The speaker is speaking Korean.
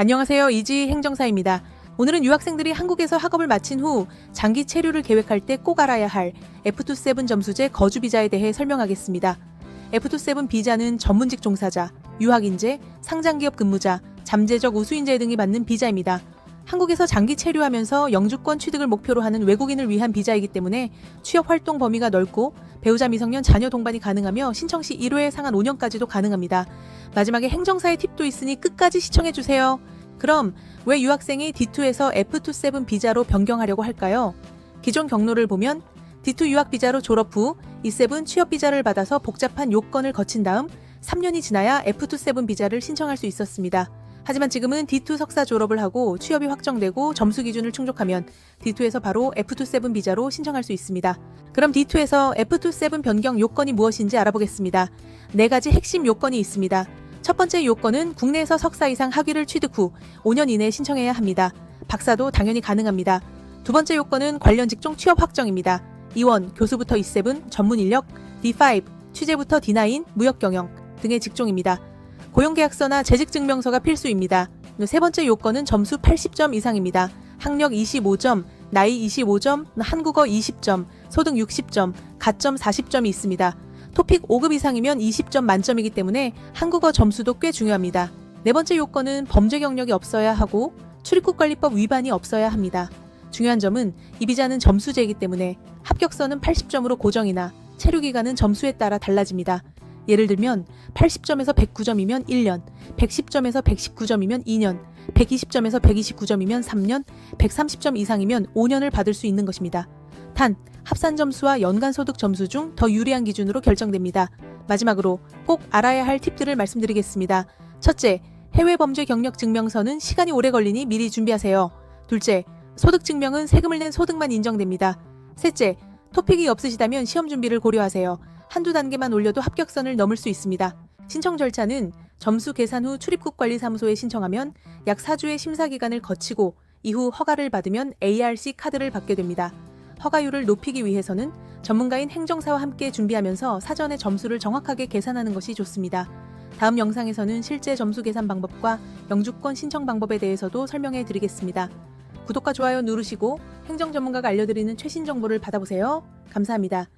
안녕하세요. 이지 행정사입니다. 오늘은 유학생들이 한국에서 학업을 마친 후 장기 체류를 계획할 때 꼭 알아야 할 F27 점수제 거주 비자에 대해 설명하겠습니다. F27 비자는 전문직 종사자, 유학인재, 상장기업 근무자, 잠재적 우수인재 등이 받는 비자입니다. 한국에서 장기 체류하면서 영주권 취득을 목표로 하는 외국인을 위한 비자이기 때문에 취업 활동 범위가 넓고 배우자 미성년 자녀 동반이 가능하며 신청 시 1회 상한 5년까지도 가능합니다. 마지막에 행정사의 팁도 있으니 끝까지 시청해 주세요. 그럼 왜 유학생이 D2에서 F27 비자로 변경하려고 할까요? 기존 경로를 보면 D2 유학 비자로 졸업 후 E7 취업 비자를 받아서 복잡한 요건을 거친 다음 3년이 지나야 F27 비자를 신청할 수 있었습니다. 하지만 지금은 D2 석사 졸업을 하고 취업이 확정되고 점수 기준을 충족하면 D2에서 바로 F27 비자로 신청할 수 있습니다. 그럼 D2에서 F27 변경 요건이 무엇인지 알아보겠습니다. 네 가지 핵심 요건이 있습니다. 첫 번째 요건은 국내에서 석사 이상 학위를 취득 후 5년 이내에 신청해야 합니다. 박사도 당연히 가능합니다. 두 번째 요건은 관련 직종 취업 확정입니다. E1 교수부터 E7 전문 인력, D5 취재부터 D9 무역 경영 등의 직종입니다. 고용계약서나 재직증명서가 필수입니다. 세 번째 요건은 점수 80점 이상입니다. 학력 25점, 나이 25점, 한국어 20점, 소득 60점, 가점 40점이 있습니다. 토픽 5급 이상이면 20점 만점이기 때문에 한국어 점수도 꽤 중요합니다. 네 번째 요건은 범죄 경력이 없어야 하고 출입국관리법 위반이 없어야 합니다. 중요한 점은 이 비자는 점수제이기 때문에 합격선은 80점으로 고정이나 체류 기간은 점수에 따라 달라집니다. 예를 들면 80점에서 109점이면 1년, 110점에서 119점이면 2년, 120점에서 129점이면 3년, 130점 이상이면 5년을 받을 수 있는 것입니다. 단, 합산 점수와 연간 소득 점수 중 더 유리한 기준으로 결정됩니다. 마지막으로 꼭 알아야 할 팁들을 말씀드리겠습니다. 첫째, 해외 범죄 경력 증명서는 시간이 오래 걸리니 미리 준비하세요. 둘째, 소득 증명은 세금을 낸 소득만 인정됩니다. 셋째, 토픽이 없으시다면 시험 준비를 고려하세요. 한두 단계만 올려도 합격선을 넘을 수 있습니다. 신청 절차는 점수 계산 후 출입국관리사무소에 신청하면 약 4주의 심사 기간을 거치고 이후 허가를 받으면 ARC 카드를 받게 됩니다. 허가율을 높이기 위해서는 전문가인 행정사와 함께 준비하면서 사전에 점수를 정확하게 계산하는 것이 좋습니다. 다음 영상에서는 실제 점수 계산 방법과 영주권 신청 방법에 대해서도 설명해 드리겠습니다. 구독과 좋아요 누르시고 행정 전문가가 알려드리는 최신 정보를 받아보세요. 감사합니다.